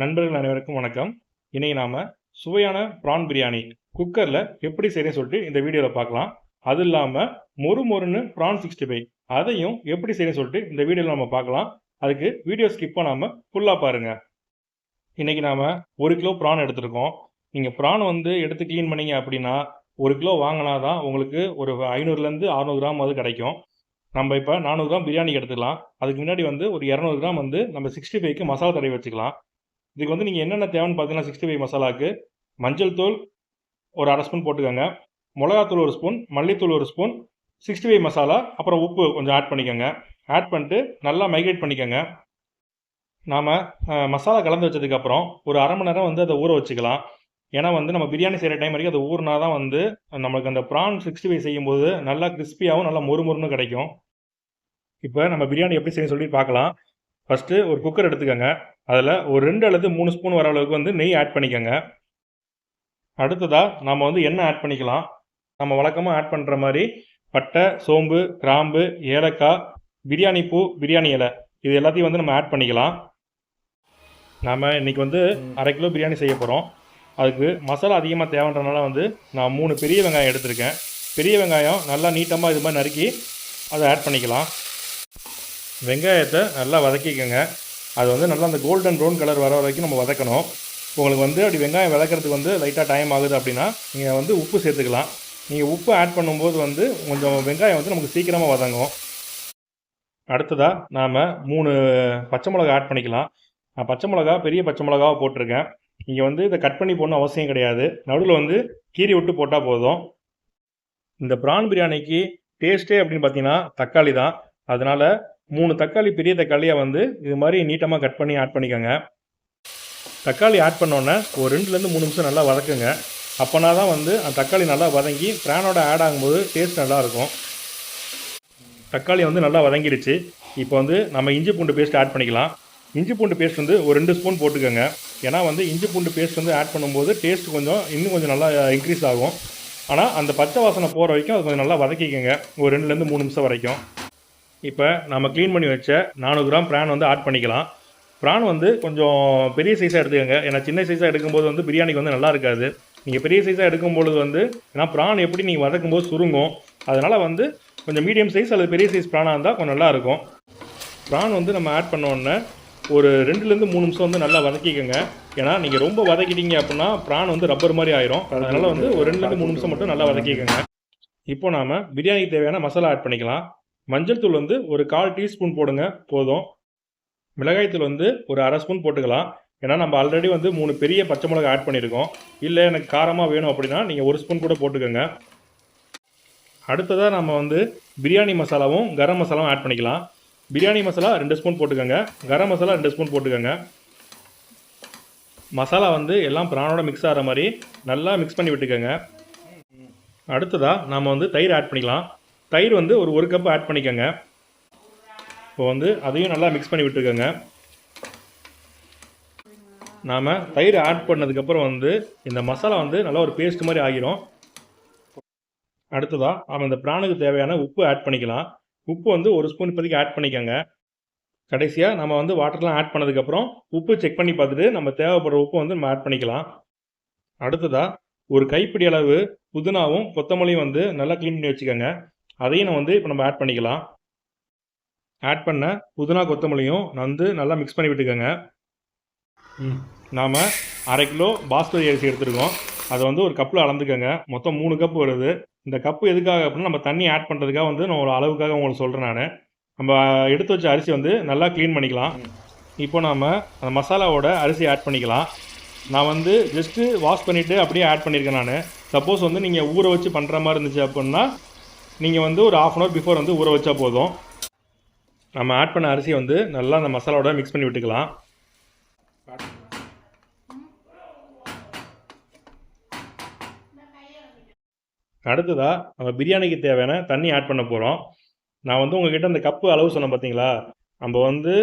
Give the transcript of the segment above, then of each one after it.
நண்பர்கள் அனைவருக்கும் வணக்கம். இன்னைக்கு நாம சுவையான ப்ரான் பிரியாணி குக்கரில் எப்படி செய்யணும்னு சொல்லிட்டு இந்த வீடியோவில் பார்க்கலாம். அது இல்லாமல் மொறு மொறுன்னு ப்ரான் சிக்ஸ்டி ஃபைவ் அதையும் எப்படி செய்யணும்னு சொல்லிட்டு இந்த வீடியோவில் நம்ம பார்க்கலாம். அதுக்கு வீடியோ ஸ்கிப் பண்ணாமல் ஃபுல்லாக பாருங்கள் இன்றைக்கி நாம் ஒரு கிலோ ப்ரான் எடுத்திருக்கோம். நீங்கள் ப்ரான் வந்து எடுத்து க்ளீன் பண்ணீங்க அப்படின்னா ஒரு கிலோ வாங்கினா தான் உங்களுக்கு ஒரு ஐநூறுலேருந்து அறநூறு கிராம் அது கிடைக்கும். நம்ம இப்போ நானூறு கிராம் பிரியாணிக்கு எடுத்துக்கலாம். அதுக்கு முன்னாடி வந்து ஒரு இரநூறு கிராம் வந்து நம்ம சிக்ஸ்டி ஃபைவ்க்கு மசாலா தடவி வச்சுக்கலாம். இதுக்கு வந்து நீங்கள் என்னென்ன தேவைன்னு பார்த்தீங்கன்னா சிக்ஸ்டி ஃபைவ் மசாலாவுக்கு மஞ்சள் தூள் ஒரு அரை ஸ்பூன் போட்டுக்கோங்க. மிளகாத்தூள் ஒரு ஸ்பூன் மல்லித்தூள் ஒரு ஸ்பூன் சிக்ஸ்டி ஃபைவ் மசாலா அப்புறம் உப்பு கொஞ்சம் ஆட் பண்ணிக்கோங்க. ஆட் பண்ணிட்டு நல்லா மைக்ரேட் பண்ணிக்கோங்க. நாம் மசாலா கலந்து வச்சதுக்கப்புறம் ஒரு அரை மணி நேரம் வந்து அதை ஊற வச்சுக்கலாம். ஏன்னா வந்து நம்ம பிரியாணி செய்கிற டைம் வரைக்கும் அது ஊறினா தான் வந்து நமக்கு அந்த ப்ரான் சிக்ஸ்டி ஃபைவ் செய்யும்போது நல்லா கிறிஸ்பியாகவும் நல்லா மொறுமொறுன்னு கிடைக்கும். இப்போ நம்ம பிரியாணி எப்படி செய்ய சொல்லி பார்க்கலாம். ஃபஸ்ட்டு ஒரு குக்கர் எடுத்துக்கோங்க. அதில் ஒரு ரெண்டு அல்லது மூணு ஸ்பூன் வர அளவுக்கு வந்து நெய் ஆட் பண்ணிக்கோங்க. அடுத்ததாக நம்ம வந்து எண்ணெய் ஆட் பண்ணிக்கலாம். நம்ம வழக்கமாக ஆட் பண்ணுற மாதிரி பட்டை சோம்பு கிராம்பு ஏலக்காய் பிரியாணி பூ பிரியாணி இலை. இது எல்லாத்தையும் வந்து நம்ம ஆட் பண்ணிக்கலாம். நாம் இன்னைக்கு வந்து அரை கிலோ பிரியாணி செய்ய போகிறோம் அதுக்கு மசாலா அதிகமாக தேவைன்றனால வந்து நான் மூணு பெரிய வெங்காயம் எடுத்திருக்கேன். பெரிய வெங்காயம் நல்லா நீட்டமாக இது மாதிரி நறுக்கி அதை ஆட் பண்ணிக்கலாம். வெங்காயத்தை நல்லா வதக்கிக்கோங்க. அது வந்து நல்லா அந்த கோல்டன் ப்ரௌன் கலர் வர வரைக்கும் நம்ம வதக்கணும். உங்களுக்கு வந்து அப்படி வெங்காயம் வதக்கிறதுக்கு வந்து லைட்டாக டைம் ஆகுது அப்படின்னா நீங்கள் வந்து உப்பு சேர்த்துக்கலாம். நீங்கள் உப்பு ஆட் பண்ணும்போது வந்து கொஞ்சம் வெங்காயம் வந்து நமக்கு சீக்கிரமாக வதங்கும். அடுத்ததாக நாம் மூணு பச்சை மிளகா ஆட் பண்ணிக்கலாம். நான் பச்சை மிளகா பெரிய பச்சை மிளகாவை போட்டிருக்கேன். நீங்கள் வந்து இதை கட் பண்ணி போடணும் அவசியம் கிடையாது. நடுவில் வந்து கீறி விட்டு போட்டால் போதும். இந்த ப்ரான் பிரியாணிக்கு டேஸ்ட்டே அப்படின்னு பார்த்தீங்கன்னா தக்காளி தான். அதனால் மூணு தக்காளி பெரிய தக்காளியாக வந்து இது மாதிரி நீட்டமாக கட் பண்ணி ஆட் பண்ணிக்கோங்க. தக்காளி ஆட் பண்ணோன்னே ஒரு ரெண்டுலேருந்து மூணு நிமிஷம் நல்லா வதக்குங்க. அப்போனா தான் வந்து அந்த தக்காளி நல்லா வதங்கி ஃப்ரானோட ஆட் ஆகும்போது டேஸ்ட் நல்லாயிருக்கும் தக்காளி வந்து நல்லா வதங்கிடுச்சு. இப்போ வந்து நம்ம இஞ்சி பூண்டு பேஸ்ட் ஆட் பண்ணிக்கலாம். இஞ்சி பூண்டு பேஸ்ட் வந்து ஒரு ரெண்டு ஸ்பூன் போட்டுக்கோங்க. ஏன்னா வந்து இஞ்சி பூண்டு பேஸ்ட் வந்து ஆட் பண்ணும்போது டேஸ்ட் கொஞ்சம் இன்னும் கொஞ்சம் நல்லா இன்க்ரீஸ் ஆகும். ஆனால் அந்த பச்சை வாசனை போகிற வரைக்கும் அது கொஞ்சம் நல்லா வதக்கிக்கோங்க. ஒரு ரெண்டுலேருந்து மூணு நிமிஷம் வரைக்கும். இப்போ நம்ம க்ளீன் பண்ணி வச்ச நானூறு கிராம் ப்ரான் வந்து ஆட் பண்ணிக்கலாம். ப்ரான் வந்து கொஞ்சம் பெரிய சைஸாக எடுத்துக்கோங்க. ஏன்னா சின்ன சைஸாக எடுக்கும்போது வந்து பிரியாணிக்கு வந்து நல்லா இருக்காது. நீங்கள் பெரிய சைஸாக எடுக்கும்பொழுது வந்து ஏன்னா ப்ரான் எப்படி நீங்கள் வதக்கும்போது சுருங்கும் அதனால் வந்து கொஞ்சம் மீடியம் சைஸ் அல்லது பெரிய சைஸ் ப்ரானாக இருந்தால் கொஞ்சம் நல்லாயிருக்கும் ப்ரான் வந்து நம்ம ஆட் பண்ண உடனே ஒரு ரெண்டுலேருந்து மூணு நிமிஷம் வந்து நல்லா வதக்கிக்கோங்க. ஏன்னா நீங்கள் ரொம்ப வதக்கிட்டீங்க அப்படின்னா ப்ரான் வந்து ரப்பர் மாதிரி ஆயிரும். அதனால் வந்து ஒரு ரெண்டுலேருந்து மூணு நிமிஷம் மட்டும் நல்லா வதக்கிக்கோங்க. இப்போ நாம் பிரியாணிக்கு தேவையான மசாலா ஆட் பண்ணிக்கலாம். மஞ்சள் தூள் வந்து ஒரு கால் டீஸ்பூன் போடுங்க போதும். மிளகாய்த்தூள் வந்து ஒரு அரை ஸ்பூன் போட்டுக்கலாம். ஏன்னா நம்ம ஆல்ரெடி வந்து மூணு பெரிய பச்சை மிளகாய் ஆட் பண்ணியிருக்கோம். இல்லை எனக்கு காரமாக வேணும் அப்படின்னா நீங்கள் ஒரு ஸ்பூன் கூட போட்டுக்கோங்க. அடுத்ததாக நம்ம வந்து பிரியாணி மசாலாவும் கரம் மசாலாவும் ஆட் பண்ணிக்கலாம். பிரியாணி மசாலா ரெண்டு ஸ்பூன் போட்டுக்கோங்க. கரம் மசாலா ரெண்டு ஸ்பூன் போட்டுக்கோங்க. மசாலா வந்து எல்லாம் ப்ரானோட மிக்ஸ் ஆகிற மாதிரி நல்லா மிக்ஸ் பண்ணி விட்டுக்கோங்க. அடுத்ததாக நாம் வந்து தயிர் ஆட் பண்ணிக்கலாம். தயிர் வந்து ஒரு ஒரு கப் ஆட் பண்ணிக்கோங்க. இப்போ வந்து அதையும் நல்லா மிக்ஸ் பண்ணி விட்டுக்கோங்க. நாம் தயிர் ஆட் பண்ணதுக்கப்புறம் வந்து இந்த மசாலா வந்து நல்லா ஒரு பேஸ்ட் மாதிரி ஆகிரும். அடுத்ததாக நாம் இந்த ப்ரானுக்கு தேவையான உப்பு ஆட் பண்ணிக்கலாம். உப்பு வந்து ஒரு ஸ்பூன் இப்போதைக்கு ஆட் பண்ணிக்கோங்க. கடைசியாக நம்ம வந்து வாட்டர்லாம் ஆட் பண்ணதுக்கப்புறம் உப்பு செக் பண்ணி பார்த்துட்டு நம்ம தேவைப்படுற உப்பு வந்து நம்ம ஆட் பண்ணிக்கலாம். அடுத்ததாக ஒரு கைப்பிடி அளவு புதினாவும் கொத்தமல்லியும் வந்து நல்லா க்ளீன் பண்ணி வச்சுக்கோங்க. அதையும் நம்ம வந்து இப்போ நம்ம ஆட் பண்ணிக்கலாம். ஆட் பண்ண புதினா கொத்தமல்லியும் வந்து நல்லா மிக்ஸ் பண்ணி விட்டுக்கோங்க. நாம் அரை கிலோ பாஸ்மதி அரிசி எடுத்துருக்கோம். அதை வந்து ஒரு கப்பில் அளந்துக்கோங்க. மொத்தம் மூணு கப் வருது. இந்த கப்பு எதுக்காக அப்படின்னா நம்ம தண்ணி ஆட் பண்ணுறதுக்காக வந்து நான் ஒரு அளவுக்காக உங்களுக்கு சொல்கிறேன் நான். நம்ம எடுத்து வச்ச அரிசி வந்து நல்லா க்ளீன் பண்ணிக்கலாம். இப்போ நாம் அந்த மசாலாவோட அரிசி ஆட் பண்ணிக்கலாம். நான் வந்து ஜஸ்ட்டு வாஷ் பண்ணிவிட்டு அப்படியே ஆட் பண்ணியிருக்கேன் நான். சப்போஸ் வந்து நீங்கள் ஊற வச்சு பண்ணுற மாதிரி இருந்துச்சு அப்படின்னா நீங்கள் வந்து ஒரு ஆஃப் அன் ஹவர் பிஃபோர் வந்து ஊற வச்சா போதும். நம்ம ஆட் பண்ண அரிசியை வந்து நல்லா அந்த மசாலாவோட மிக்ஸ் பண்ணி விட்டுக்கலாம். அடுத்ததாக நம்ம பிரியாணிக்கு தேவையான தண்ணி ஆட் பண்ண போகிறோம் நான் வந்து உங்ககிட்ட அந்த கப்பு அளவு சொன்னேன் பார்த்தீங்களா நம்ம வந்து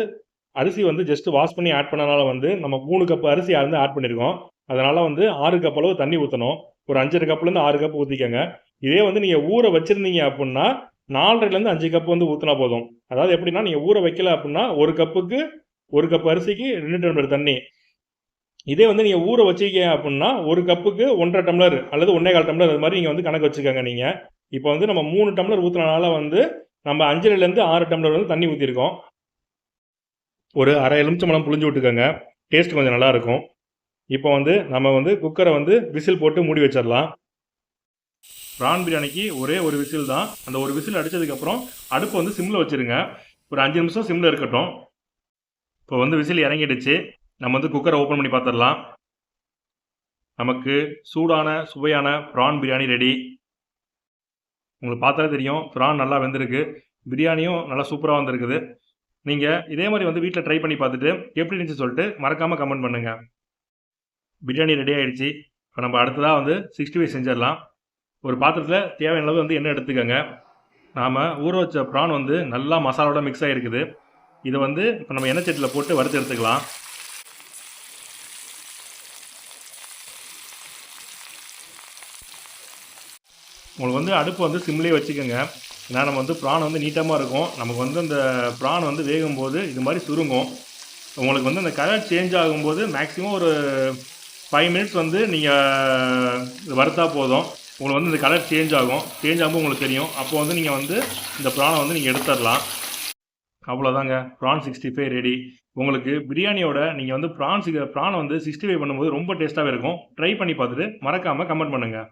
அரிசி வந்து ஜஸ்ட் வாஷ் பண்ணி ஆட் பண்ணனால வந்து நம்ம மூணு கப்பு அரிசி வந்து ஆட் பண்ணியிருக்கோம் அதனால் வந்து ஆறு கப் அளவு தண்ணி ஊற்றணும் ஒரு அஞ்சரை கப்புலேருந்து ஆறு கப் ஊற்றிக்கோங்க இதே வந்து நீங்கள் ஊற வச்சுருந்தீங்க அப்படின்னா நாலரைலேருந்து அஞ்சு கப் வந்து ஊற்றினா போதும். அதாவது எப்படின்னா நீங்கள் ஊற வைக்கல அப்படின்னா ஒரு கப்புக்கு ஒரு கப் அரிசிக்கு ரெண்டு டம்ளர் தண்ணி. இதே வந்து நீங்கள் ஊற வச்சுக்க அப்படின்னா ஒரு கப்புக்கு ஒன்றரை டம்ளர் அல்லது ஒன்றே கால் டம்ளர் அது மாதிரி நீங்கள் வந்து கணக்கு வச்சுக்கோங்க நீங்கள் இப்போ வந்து நம்ம மூணு டம்ளர் ஊற்றுறனால வந்து நம்ம அஞ்சரைலேருந்து ஆறு டம்ளர் வந்து தண்ணி ஊற்றிருக்கோம் ஒரு அரை எலுமிச்சம்பழம் புளிஞ்சு விட்டுக்கோங்க. டேஸ்ட் கொஞ்சம் நல்லா இருக்கும். இப்போ வந்து நம்ம வந்து குக்கரை வந்து விசில் போட்டு மூடி வச்சிடலாம் ப்ரான் பிரியாணிக்கு ஒரே ஒரு விசில் தான். அந்த ஒரு விசில் அடித்ததுக்கப்புறம் அடுப்பு வந்து சிம்மில் வச்சிருங்க. ஒரு அஞ்சு நிமிஷம் சிம்மில் இருக்கட்டும். இப்போ வந்து விசில் இறங்கிடுச்சு. நம்ம வந்து குக்கரை ஓப்பன் பண்ணி பார்த்துடலாம் நமக்கு சூடான சுவையான ப்ரான் பிரியாணி ரெடி உங்களுக்கு பார்த்தாலே தெரியும் ப்ரான் நல்லா வெந்திருக்கு. பிரியாணியும் நல்லா சூப்பராக வந்திருக்குது. நீங்கள் இதே மாதிரி வந்து வீட்டில் ட்ரை பண்ணி பார்த்துட்டு எப்படி இருந்துச்சு சொல்லிட்டு மறக்காமல் கமெண்ட் பண்ணுங்கள் பிரியாணி ரெடி ஆயிடுச்சு. இப்போ நம்ம அடுத்ததாக வந்து சிக்ஸ்டி ஃபைவ் செஞ்சிடலாம். ஒரு பாத்திரத்தில் தேவையான அளவு வந்து எண்ணெய் எடுத்துக்கோங்க. நாம் ஊற வச்ச ப்ரான் வந்து நல்லா மசாலாவோட மிக்ஸ் ஆகிருக்குது இதை வந்து இப்போ நம்ம எண்ணெய் சட்டியில் போட்டு வறுத்து எடுத்துக்கலாம். உங்களுக்கு வந்து அடுப்பு வந்து சிம்லேயே வச்சுக்கோங்க. ஏன்னா நம்ம வந்து ப்ரான் வந்து நீட்டமாக இருக்கும். நமக்கு வந்து அந்த ப்ரான் வந்து வேகும்போது இது மாதிரி சுருங்கும். உங்களுக்கு வந்து அந்த கலர் சேஞ்ச் ஆகும்போது மேக்ஸிமம் ஒரு ஃபைவ் மினிட்ஸ் வந்து நீங்கள் வறுத்தா போதும். உங்களுக்கு வந்து இந்த கலர் சேஞ்ச் ஆகும். சேஞ்ச் ஆகும்போது உங்களுக்கு தெரியும். அப்போ வந்து நீங்கள் வந்து இந்த ப்ரானை வந்து நீங்கள் எடுத்துடலாம். அவ்வளோதாங்க ப்ரான் சிக்ஸ்டி ஃபைவ் ரெடி உங்களுக்கு பிரியாணியோட நீங்கள் வந்து ப்ரான் ப்ரான் வந்து சிக்ஸ்டி ஃபைவ் பண்ணும்போது ரொம்ப டேஸ்ட்டாகவே இருக்கும். ட்ரை பண்ணி பார்த்துட்டு மறக்காமல் கமெண்ட் பண்ணுங்கள்